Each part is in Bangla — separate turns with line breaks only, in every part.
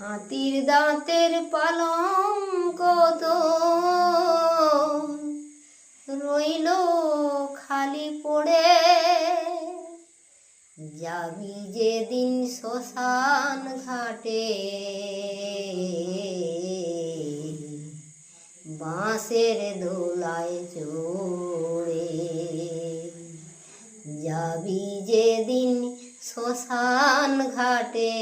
হাতির দাঁতের পালং কত রইল খালি পড়ে। যাবি যেদিন শ্মশান ঘাটে, বাঁশের দোলায় চড়ে। যাবি যেদিন শ্মশান ঘাটে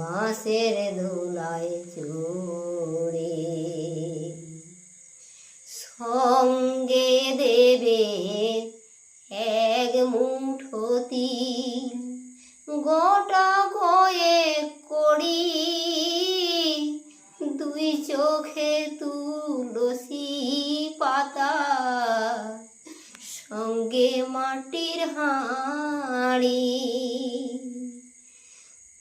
বাঁশের দোলায় চড়ে। সঙ্গে দেবে এক মুঠতি, গোটা গয়ে করি দুই চোখে তুলসী পাতা, সঙ্গে মাটির হাঁড়ি।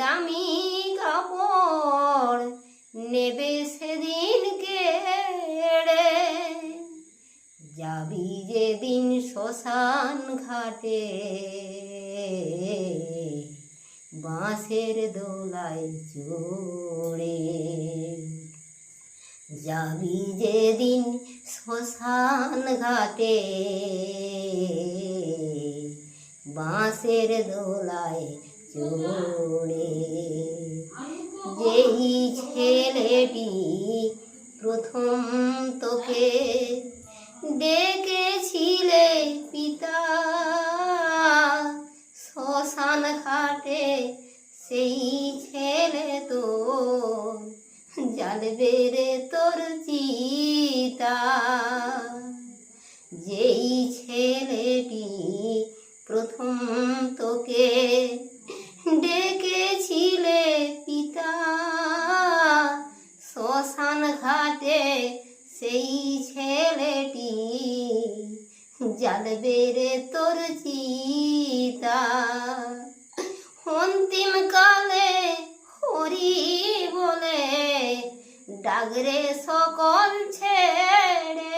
দামি কাপড় নেবে সেদিন কেড়ে। যাবি যেদিন শ্মশান ঘাটে, বাঁশের দোলায় চড়ে। যাবি যেদিন শ্মশান ঘাটে, বাঁশের দোলায় চড়ে যেই ছেলেটি প্রথম তোকে ডেকেছিলে পিতা। শ্মশান ঘাটে সেই ছেলে তো জ্বালবে রে তোর চিতা। যেই ছেলেটি প্রথম তোকে ডেকেছিলে পিতা। শ্মশান ঘাটে সেই ছেলেটি জ্বালবে রে তোর চিতা। অন্তিম কালে হরি বলে ডাগরে সকল ছেড়ে